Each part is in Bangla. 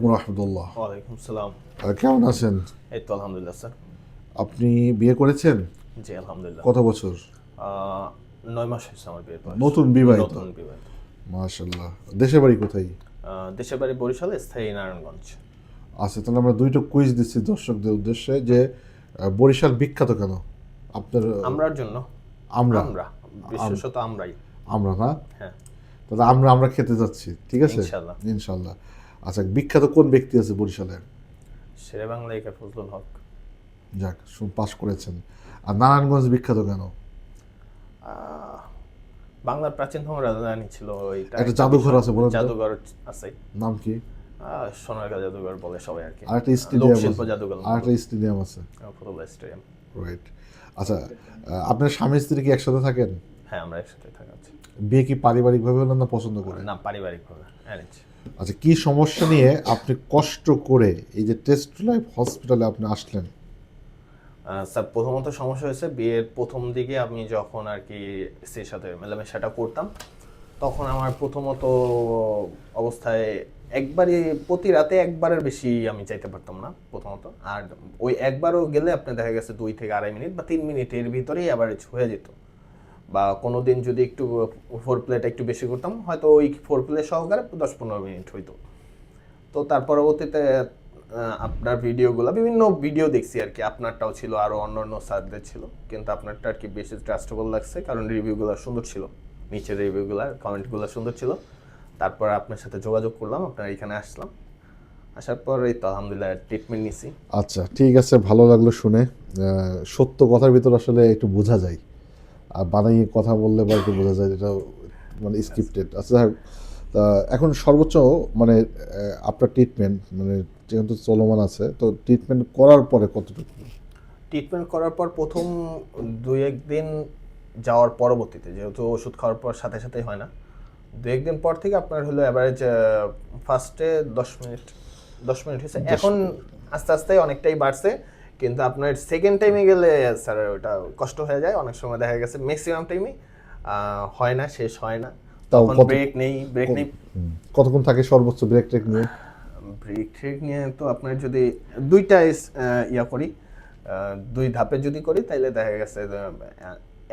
রহমতুল্লাহ। ওয়ালাইকুম সালাম। কেমন আছেন? এই তো আলহামদুলিল্লাহ স্যার। আপনি বিয়ে করেছেন? জি আলহামদুলিল্লাহ। কত বছর? নয় মাস হয়েছে আমার। নতুন বিবাহিত? নতুন বিবাহিত। মাশাল্লাহ দেশের বাড়ি কোথায়? দেশের বাড়ি বরিশালে স্থায়ী নারায়ণগঞ্জ। আচ্ছা তাহলে আমরা দুইটা কুইজ দিচ্ছি দর্শকদের উদ্দেশ্যে যে বরিশাল বিখ্যাত কেন? আপনার আমরার জন্য। আমরা? আমরা। বিশেষত আমরাই। আমরা না? হ্যাঁ। তাহলে আমরা আমরা খেতে যাচ্ছি ঠিক আছে? ইনশাল্লাহ। ইনশাল্লাহ আচ্ছা বিখ্যাত কোন ব্যক্তি আছে বরিশালে শেরে বাংলা একে ফজলুল হক। যাক পাশ করেছেন। আর নারায়ণগঞ্জ বিখ্যাত কেন? বাংলার প্রাচীনতম রাজধানী ছিল একটা জাদুঘর আছে বলেন জাদুঘর আছে। নাম কি? সোনারগাঁ জাদুঘর বলে সবাই আর কি। আর একটা স্টেডিয়াম লোকশিল্প জাদুঘর। আর একটা স্টেডিয়াম আছে। Football stadium. রাইট আচ্ছা আপনার স্বামী স্ত্রী কি একসাথে থাকেন? হ্যাঁ আমরা একসাথে থাকাচ্ছি বিয়ে কি পারিবারিকভাবে হলো না পছন্দ করে? না পারিবারিকভাবে অ্যারেঞ্জ আচ্ছা কি সমস্যা নিয়ে আপনি কষ্ট করে এই যে টেস্ট লাইফ হসপিটালে আপনি আসলেন? স্যার প্রথমত সমস্যা হয়েছে বিয়ের প্রথম দিকে আমি যখন আর কি স্ত্রীর সাথে মেলামেশাটা করতাম তখন আমার প্রথমত অবস্থায় একবারই প্রতি রাতে একবারের বেশি আমি চাইতে পারতাম না প্রথমত। আর ওই একবারও গেলে আপনি দেখা গেছে দুই থেকে আড়াই মিনিট বা তিন মিনিটের ভিতরেই অ্যাভারেজ হয়ে যেত। বা কোনো দিন যদি একটু ফোর প্লেটা একটু বেশি করতাম, হয়তো ওই ফোর প্লে সহকারে দশ পনেরো মিনিট হইতো। তো তার পরবর্তীতে আপনার ভিডিওগুলো, বিভিন্ন ভিডিও দেখছি আর কি। আপনারটাও ছিল আরও অন্য অন্য স্যারদের ছিল। কিন্তু আপনারটা আর কি বেশি ট্রাস্টেবল লাগছে, কারণ রিভিউগুলো সুন্দর ছিল। নিচের রিভিউগুলো কমেন্টগুলো সুন্দর ছিল। তারপর আপনার সাথে যোগাযোগ করলাম, আপনার এখানে আসলাম। আসার পর এই তো আলহামদুলিল্লাহ ট্রিটমেন্ট নিছি। আচ্ছা ঠিক আছে, ভালো লাগল শুনে। সত্য কথার ভিতর আসলে একটু বোঝা যায়। আর বানাইয়ে কথা বললে বা একটু বোঝা যায় যেটা মানে স্ক্রিপ্টেড আচ্ছা তা এখন সর্বোচ্চ মানে আপনার ট্রিটমেন্ট মানে যেহেতু চলমান আছে তো ট্রিটমেন্ট করার পরে কতটুকু? ট্রিটমেন্ট করার পর প্রথম দুই একদিন যাওয়ার পরবর্তীতে যেহেতু ওষুধ খাওয়ার পর সাথে সাথেই হয় না দু একদিন পর থেকে আপনার হলো অ্যাভারেজ ফার্স্টে দশ মিনিট দশ মিনিট হয়েছে। এখন আস্তে আস্তে অনেকটাই বাড়ছে। কিন্তু আপনার সেকেন্ড টাইমে গেলে স্যার ওটা কষ্ট হয়ে যায়। অনেক সময় দেখা গেছে ম্যাক্সিমাম টাইমে হয় না শেষ হয় না। তখন ব্রেক নেই ব্রেক নেই। কতক্ষণ থাকে সর্বোচ্চ ব্রেক ট্রেক নিয়ে? ব্রেক ট্রেক নিয়ে তো আপনার যদি দুইটা ইয়া করি দুই ধাপে যদি করি তাহলে দেখা গেছে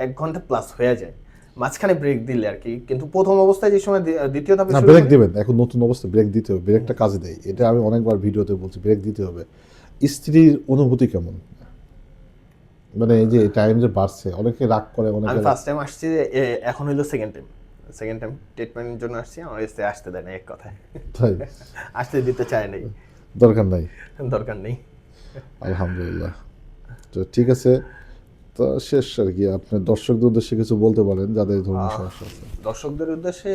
এক ঘণ্টা প্লাস হয়ে যায়। মাঝখানে ব্রেক দিলে আর কি। কিন্তু প্রথম অবস্থায় যে সময় দ্বিতীয় ধাপে না ব্রেক দিবেন। এখন নতুন অবস্থা ব্রেক দিতে হবে। ব্রেকটা কাজে দেয়। এটা আমি অনেকবার ভিডিওতে বলছি ব্রেক দিতে হবে। স্ত্রীর অনুভূতি কেমন? মানে এই যে টাইম যে বাড়ছে অনেকে রাগ করে অনেকে আমি ফার্স্ট টাইম আসছি এ- এখন হইল সেকেন্ড টাইম সেকেন্ড টাইম ট্রিটমেন্টের জন্য আসছি আমার এসে আসতে দেয় না এক কথায়। তাই? আসতে দিতে চায় নাই। দরকার নাই? দরকার নেই। আলহামদুলিল্লাহ। তো ঠিক আছে। তো শেষ আর কি। আপনার দর্শকদের উদ্দেশ্যে কিছু বলতে পারেন যাদের এই সমস্যা আছে। দর্শকদের উদ্দেশ্যে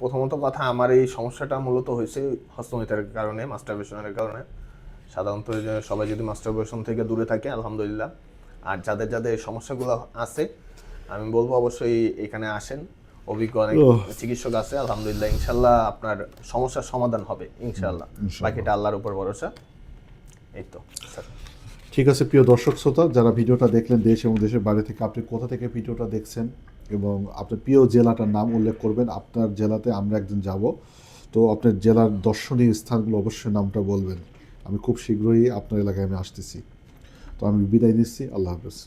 প্রথমত কথা আমার এই সমস্যাটা মূলত হয়েছে হস্তমিতার কারণে মাস্টারবেশনের কারণে। সাধারণত সবাই যদি মাস্টারবেশন থেকে দূরে থাকে আলহামদুলিল্লাহ। আর যাদের যাদের সমস্যাগুলো আছে আমি বলব অবশ্যই এখানে আসেন। অভিজ্ঞ অনেক চিকিৎসক আছে আলহামদুলিল্লাহ ইনশাল্লাহ আপনার সমস্যার সমাধান হবে ইনশাল্লাহ। ইনশাল্লাহ। বাকিটা আল্লাহর উপর ভরসা। এই তো স্যার। ঠিক আছে, প্রিয় দর্শক শ্রোতা, যারা ভিডিওটা দেখলেন দেশ এবং দেশের বাইরে থেকে, আপনি কোথা থেকে ভিডিওটা দেখছেন এবং আপনার প্রিয় জেলাটার নাম উল্লেখ করবেন, আপনার জেলাতে আমরা একদিন যাব। তো আপনার জেলার দর্শনীয় স্থানগুলো অবশ্যই নামটা বলবেন। আমি খুব শীঘ্রই আপনার এলাকায় আমি আসতেছি। তো আমি বিদায় নিচ্ছি, আল্লাহ হাফেজ।